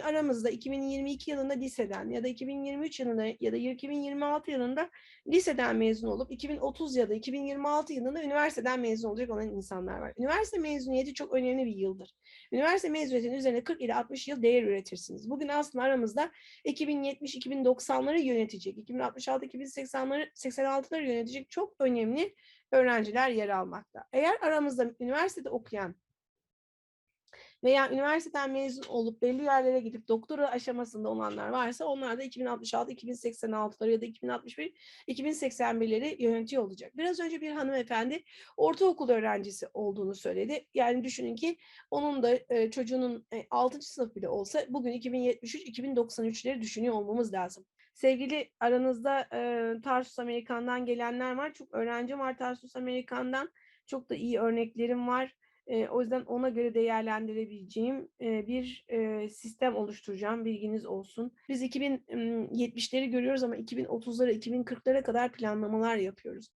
aramızda 2022 yılında liseden ya da 2023 yılında ya da 2026 yılında liseden mezun olup 2030 ya da 2026 yılında üniversiteden mezun olacak olan insanlar var. Üniversite mezuniyeti çok önemli bir yıldır. Üniversite mezuniyetinin üzerine 40 ile 60 yıl değer üretirsiniz. Bugün aslında aramızda 2070-2090'ları yönetecek, 2066-2080'ları 86'ları yönetecek çok önemli öğrenciler yer almakta. Eğer aramızda üniversitede okuyan veya üniversiteden mezun olup belli yerlere gidip doktora aşamasında olanlar varsa onlar da 2066, 2086'ları ya da 2061, 2081'leri yönetiyor olacak. Biraz önce bir hanımefendi ortaokul öğrencisi olduğunu söyledi. Yani düşünün ki onun da e, çocuğunun e, 6. sınıf bile olsa bugün 2073, 2093'leri düşünüyor olmamız lazım. Sevgili aranızda e, Tarsus Amerikan'dan gelenler var. Çok öğrencim var Tarsus Amerikan'dan. Çok da iyi örneklerim var. E, o yüzden ona göre değerlendirebileceğim e, bir e, sistem oluşturacağım. Bilginiz olsun. Biz 2070'leri görüyoruz ama 2030'lara, 2040'lara kadar planlamalar yapıyoruz.